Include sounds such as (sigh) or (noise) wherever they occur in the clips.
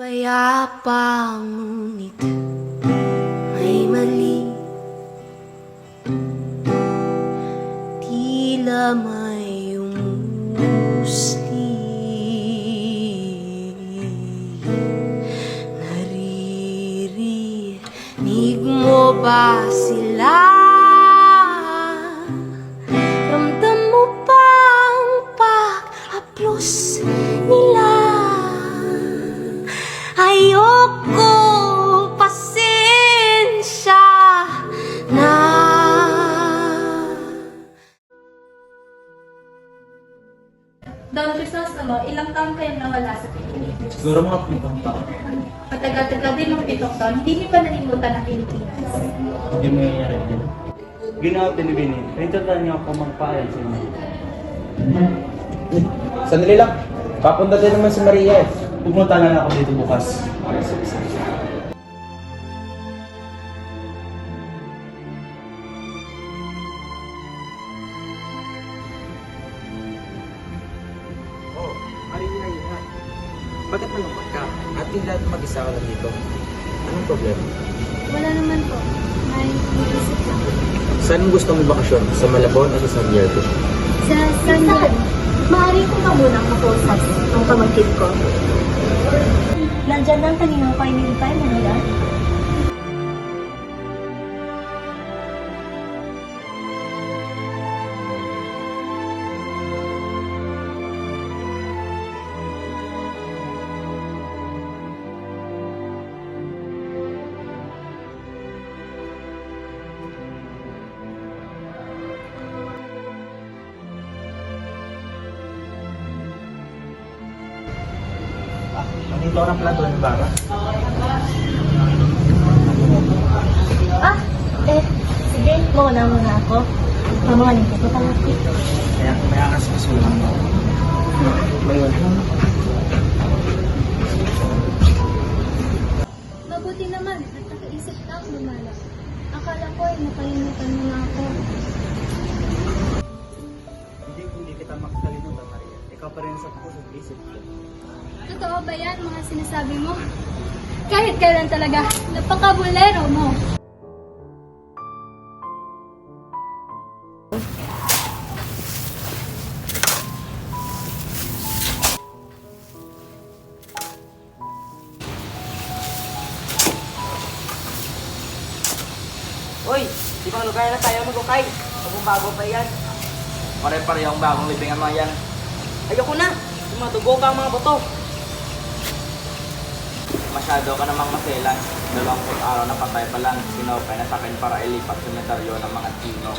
Payapa ngunit may mali Tila may umusli Naririnig mo ba sila? Siguro mga pitong taon. Matagal-tagal din ng pitong taon, hindi niyo pa nalimutan ang Pilipinas. Hindi mo nangyayari din. Ginawa pinibini. Naintindihan niyo ako magpaaral sa inyo. Sandali lang. Papunta din naman si Maria. Pupunta na lang ako dito bukas. Oh, Bakit malungkot ka? At hindi mag-isa ka lang dito. Anong problema? Wala naman po. May naisip lang. Saan gusto mo bakasyon? Sa Malabon o sa San Diego? Sa San Juan, maaari ko ka munang makausap ang pamangkin ko. Nandyan lang kanina ko ay nilipay, Manila. Nandito ka ng plato ng bara. Ah, eh, sige, muna muna ako. Mamangaling ko pa talaga. Kaya may akas ka sulang mo. Uy, di ba lugay na tayo magukay? Bagong bago pa yan. Pare-parehong bagong libing ang mga yan. Ayoko na. Tumadugo ka ang mga buto. Masyado ka namang maselan. Dalawang araw na patay pa lang. Sinopay na sa akin para ilipat sa metaryo ng mga tino.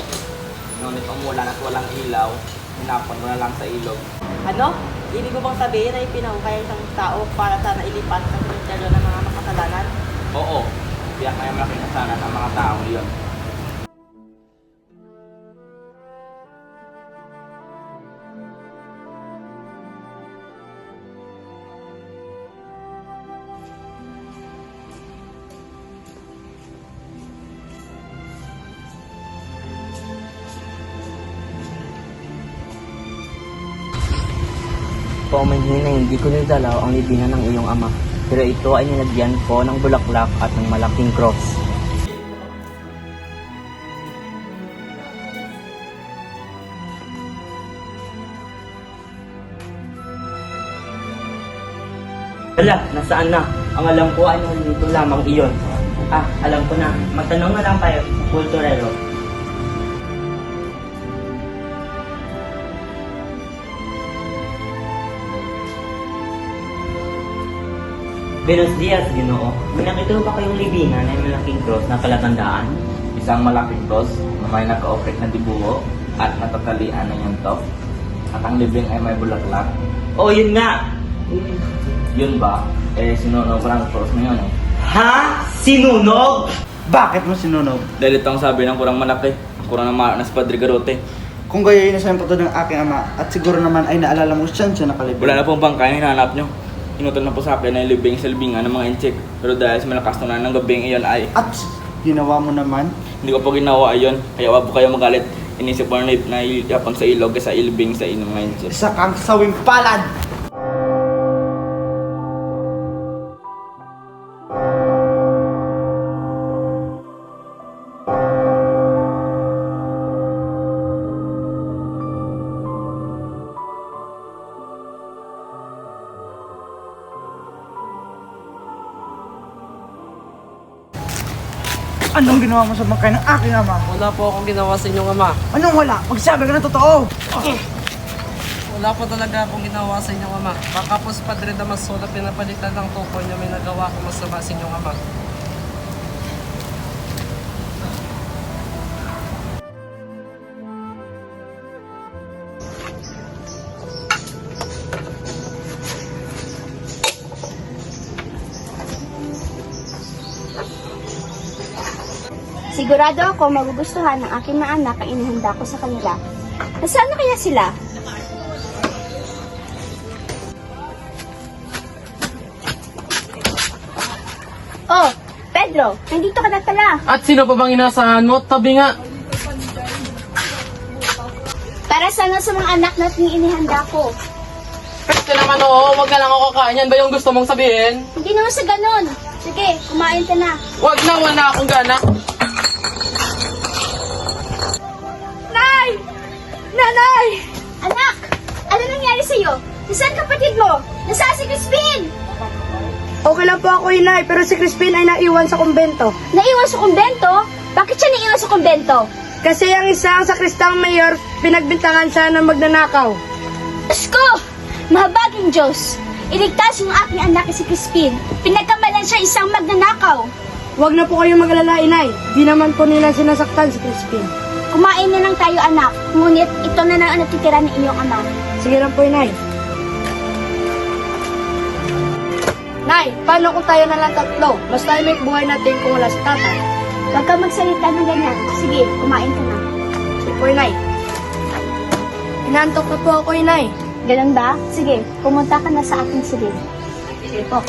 Ngunit umulan at walang ilaw, hinapon mo na lang sa ilog. Ano? Ibig mo bang sabihin na ipinahukay ang isang tao para sana ilipat sa sementeryo ng mga makasalanan? Oo, tiyak na yung malaking kasanan ang mga taong iyon. Paumanhin na hindi ko nidalaw ang libingan ng iyong ama. Pero ito ay nilagyan ko ng bulaklak at ng malaking cross. Wala, nasaan na? Ang alam ko ay nandito lamang iyon. Ah, alam ko na. Magtanong na lang tayo sa kulturero. Buenos dias, Ginoo. May nakita mo ba kayong libingan na may malaking cross na palatandaan? Isang malaking cross na may naka-operate na dibuho at natatalian ng yuntok. At ang libing ay may bulaklak. Oh, yun nga! Yun ba? Eh, sinunog ko lang ang cross na yun eh. Ha? Sinunog? Bakit mo sinunog? Dahil ito ang sabi ng kurang malaki. Ang kurang na na si Padre Garote. Kung gayayin na siya ang pato ng aking ama at siguro naman ay naalala mo siya siya nakalibing. Wala na pong bangkay na hinahanap nyo. Inuton na po sa akin na libing sa libingan ng mga incheck. Pero dahil sa malakas na ng gabing iyon ay At ginawa mo naman. hindi ko po ginawa ayon. Kaya wag po kayo magalit. Inisip ko na na yapon sa ilog sa ilibing sa inyong mga incheck. Isa kang sawing Anong ginawa mo sa bangkay ng aking ama? Wala po akong ginawa sa inyong ama. Anong wala? Magsabi ka ng totoo! Wala po talaga akong ginawa sa inyong ama. Baka po si Padre Damaso na pinapalitan ng tukoy niya may nagawa akong masama sa inyong ama. Sigurado ako magugustuhan ng aking mga anak ang inihanda ko sa kanila. Nasaan na kaya sila? Oh, Pedro, nandito ka na pala. At sino pa bang inasahan mo? Tabi nga. Para sana sa mga anak nating inihanda ko. Pwede naman oo, wag na lang ako. Yan ba yung gusto mong sabihin? Hindi naman sa ganun. Sige, kumain ka na. Wag na, wala akong gana. Nanay! Anak! Ano nangyari sa'yo? Nasaan kapatid mo? Nasaan si Crispin? Okay lang po ako, inay, pero si Crispin ay naiwan sa kumbento. Naiwan sa kumbento? Bakit siya naiwan sa kumbento? Kasi ang isang sakristang mayor, pinagbintangan siya ng magnanakaw. Diyos ko! Mahabaging Diyos! Iligtas yung aking anak si Crispin. Pinagkamalan siya isang magnanakaw. Huwag na po kayong magalala, inay. Di naman po nila sinasaktan si Crispin. Kumain na lang tayo anak. Ngunit ito na lang ang natitira ng iyong ama. Sige lang po, inay. Nay, paano kung tayo na lang tatlo? Mas tayo may buhay natin kung wala si tatay. Huwag ka magsalita ng ganyan. Sige, kumain ka na. Sige po, inay. Inantok na po ako, inay. Ganun ba? Sige, pumunta ka na sa aking silid. Sige po.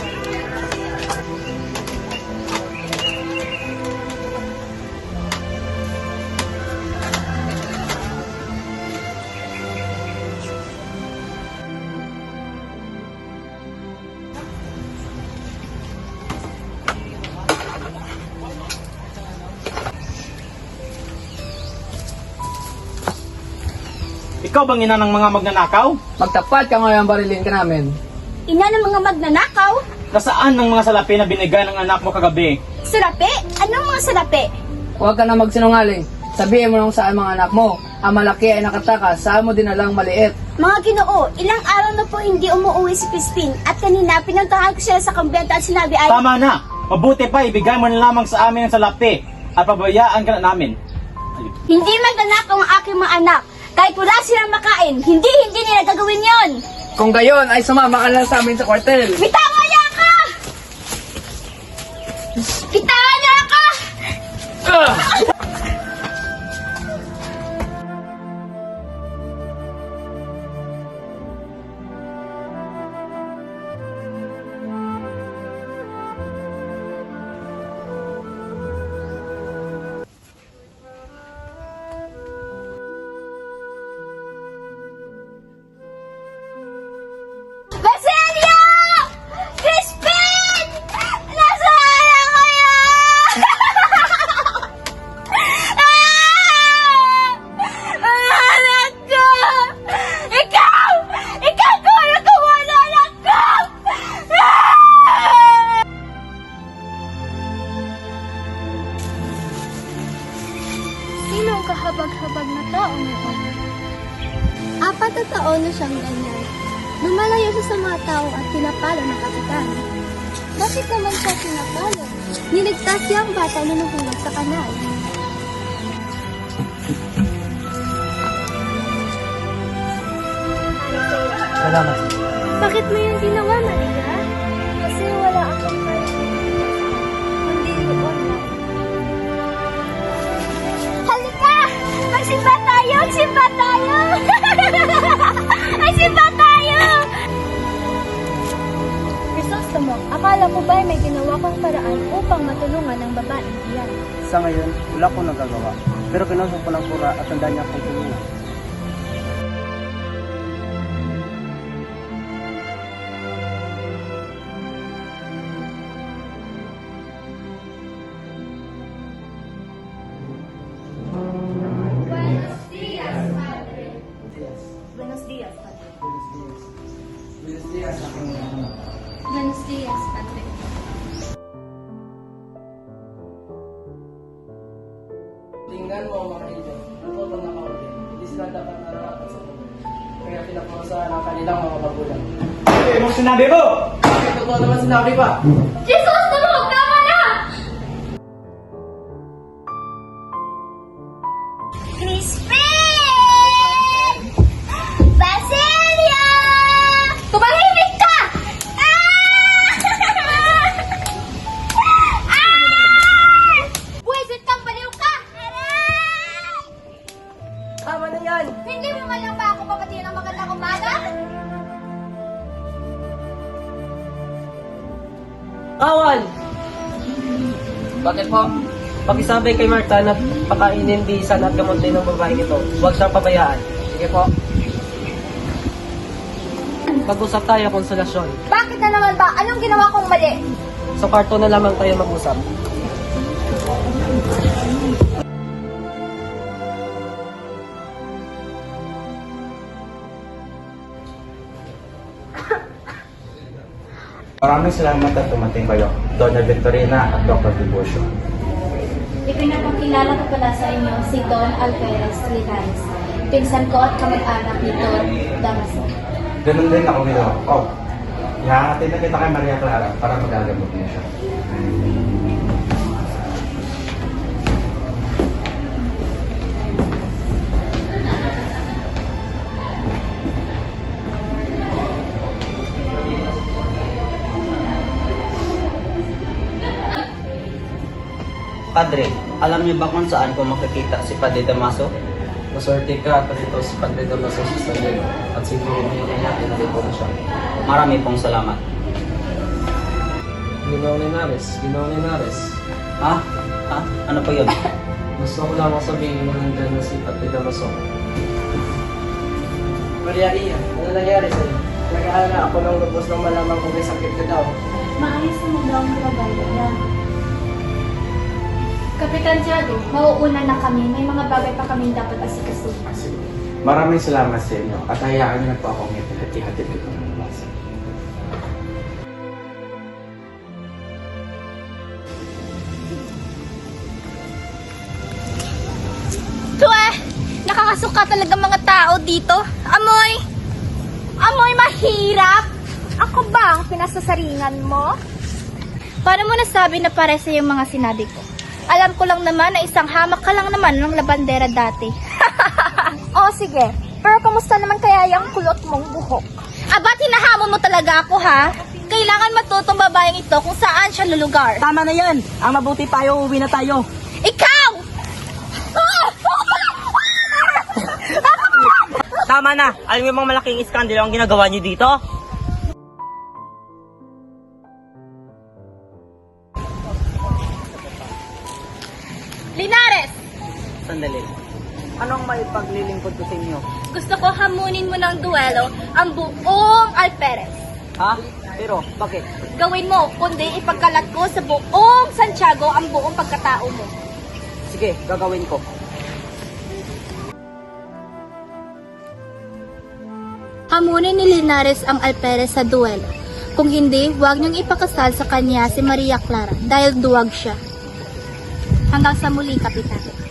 Ikaw bang ina ng mga magnanakaw? Magtapat ka ngayon, barilin ka namin. Ina ng mga magnanakaw? Nasaan ang mga salapi na binigay ng anak mo kagabi? Sarape? Anong mga sarape? Huwag ka na magsinungaling. Sabihin mo lang sa mga anak mo, ang malaki ay nakatakas, saan mo din alang maliit. Mga ginoo, ilang araw na po hindi umuwi si Crispin at kanina pinuntahan ko siya sa kumbento at sinabi ay... Tama na! Mabuti pa, ibigay mo na lamang sa amin ang salapi at pabayaan ka na namin. Hindi magnanakaw ang aking mga anak. Kahit wala silang makain, hindi hindi nila gagawin yon. Kung gayon, ay sumama ka lang sa amin sa kwartel. Bitawan niya ka! Bitawan sa kanal. Salamat. Bakit mo yung ginawa, Maria? Kasi wala akong kaya. Kundi doon lang. Halika! Magsimba tayo! Magsimba tayo! (laughs) Magsimba Crisostomo, akala ko ba may ginawa kang paraan upang matulungan ang babaeng iyan? Sa ngayon, wala akong nagagawa. Pero kinausap ko ng pura at tanda niya akong tulungan. Kaya pinaparusahan ang kanilang mga magulang. Eh, mo sinabi mo! Bakit totoo naman sinabi pa? Jesus, Awal! Bakit po? Pakisabay kay Marta na pakainin bisan at gamutin ng babae ito. Huwag siyang pabayaan. Sige po. Mag-usap tayo, konsolasyon. Bakit na naman ba? Anong ginawa kong mali? Sa kwarto na lamang tayo mag-usap. Maraming salamat at tumating kayo, Donna Victorina at Dr. Devotion. Ipinapakilala ko pala sa inyo si Don Alvarez Linares, pinsan ko at kamag-anak ni Don Damaso. Ganun din ako ginawa. Oh, ihahatid na kita kay Maria Clara para magagamot mo siya. Padre, alam niyo ba kung saan ko makikita si Padre Damaso? Maswerte ka at ito si Padre Damaso sa Sanyo at siguro ngayon natin nalito na siya. Marami pong salamat. Ginoong Linares, Ginoong Linares. Ha? Ha? Ano po yun? (coughs) Gusto ko lang sabihin mo nandyan na si Padre Damaso. Maria Ria, ano nangyari sa'yo? Nag-aalala ako ng lubos ng malamang kung may sakit ka daw. Maayos mo daw ang trabaho niya. Kapitan Tiago, mauuna na kami. May mga bagay pa kaming dapat asikasuhin. Maraming salamat sa inyo at hayaan niyo na po akong ihatid ito ng basa. Twe! Nakakasuka talaga mga tao dito. Amoy! Amoy mahirap! Ako ba ang pinasasaringan mo? Paano mo nasabi na pare sa yung mga sinabi ko? Alam ko lang naman na isang hamak ka lang naman ng labandera dati. (laughs) oh, sige. Pero kamusta naman kaya yung kulot mong buhok? Aba, tinahamon mo talaga ako, ha? Kailangan matutong babaeng ito kung saan siya lulugar. Tama na yan! Ang mabuti tayo, uwi na tayo. Ikaw! (laughs) Tama na! Alam niyo bang malaking iskandalo ang ginagawa niyo dito? Paglilingkod ko sa inyo? Gusto ko hamunin mo ng duelo ang buong Alperes. Ha? Pero, bakit? Gawin mo, kundi ipagkalat ko sa buong Santiago ang buong pagkatao mo. Sige, gagawin ko. Hamunin ni Linares ang Alperes sa duelo. Kung hindi, huwag niyong ipakasal sa kanya si Maria Clara dahil duwag siya. Hanggang sa muli, Kapitan.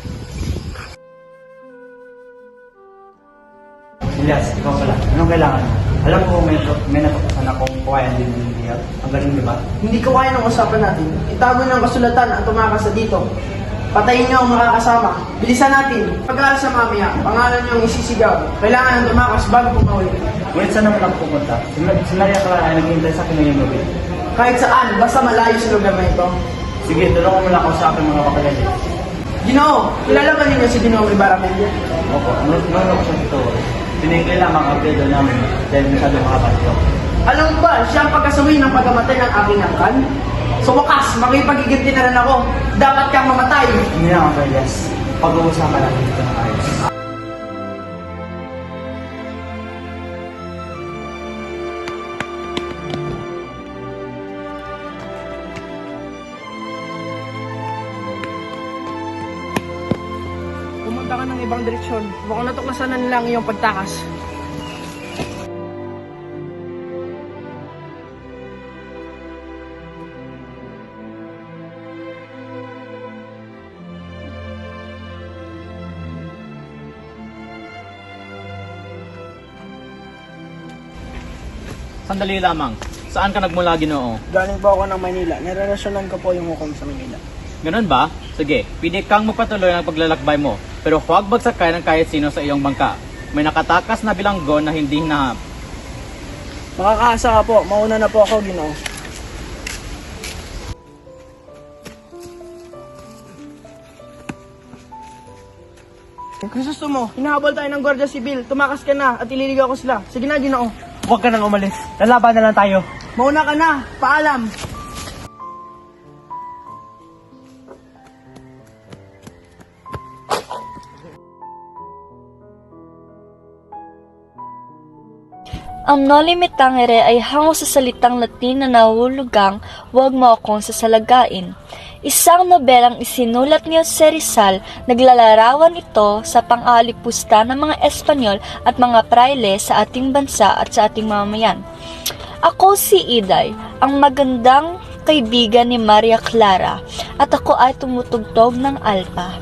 Elias, ikaw pala. Anong kailangan mo? Alam ko may, may natuklasan akong kuwayan din ng India. Ang galing, di ba? Hindi ko kaya ng usapan natin. Itago ng kasulatan ang tumakas sa dito. Patayin niyo ang makakasama. Bilisan natin. Pag-aaral sa mamaya, pangalan niyo ang isisigaw. Kailangan ng tumakas bago pumawi. Ngunit saan naman ako pumunta? Si, Mar- si Maria Clara ay naghihintay sa akin ngayong gabi. Kahit saan, basta malayo sa lugar na ito. Sige, tulungan mo lang ako sa aking mga kapatid. Ginoo, kilala ba ninyo si Ginoo Ibaramendia? Opo, nung nung ako siya dito, pinigil lang ang apelyido namin dahil masyado makapat ito. Alam ba, siya ang pagkasawi ng pagkamatay ng aking angkan? Sa wakas, makipagiginti na rin ako. Dapat kang mamatay. Hindi na ako, Elias. Pag-uusapan natin dito ng ayos. tamang direksyon. Mukhang natuklasanan lang yung pagtakas. Sandali lamang. Saan ka nagmula ginoo? Galing po ako ng Manila. Naralasyonan ko po yung hukom sa Manila. Ganun ba? Sige, pwede kang magpatuloy ng paglalakbay mo pero huwag magsakay ng kahit sino sa iyong bangka. May nakatakas na bilanggo na hindi hinahap. Makakaasa ka po. Mauna na po ako, Ginoo. Gusto mo, hinahabol tayo ng Guardia Civil. Tumakas ka na at ililigaw ko sila. Sige na, Ginoo. Huwag ka nang umalis. Lalaban na lang tayo. Mauna ka na. Paalam. Ang noli me tangere ay hango sa salitang Latin na nahulugang huwag mo akong sasalagain. Isang nobelang isinulat ni Jose Rizal, naglalarawan ito sa pang-aalipusta ng mga Espanyol at mga praile sa ating bansa at sa ating mamayan. Ako si Iday, ang magandang kaibigan ni Maria Clara at ako ay tumutugtog ng alpa.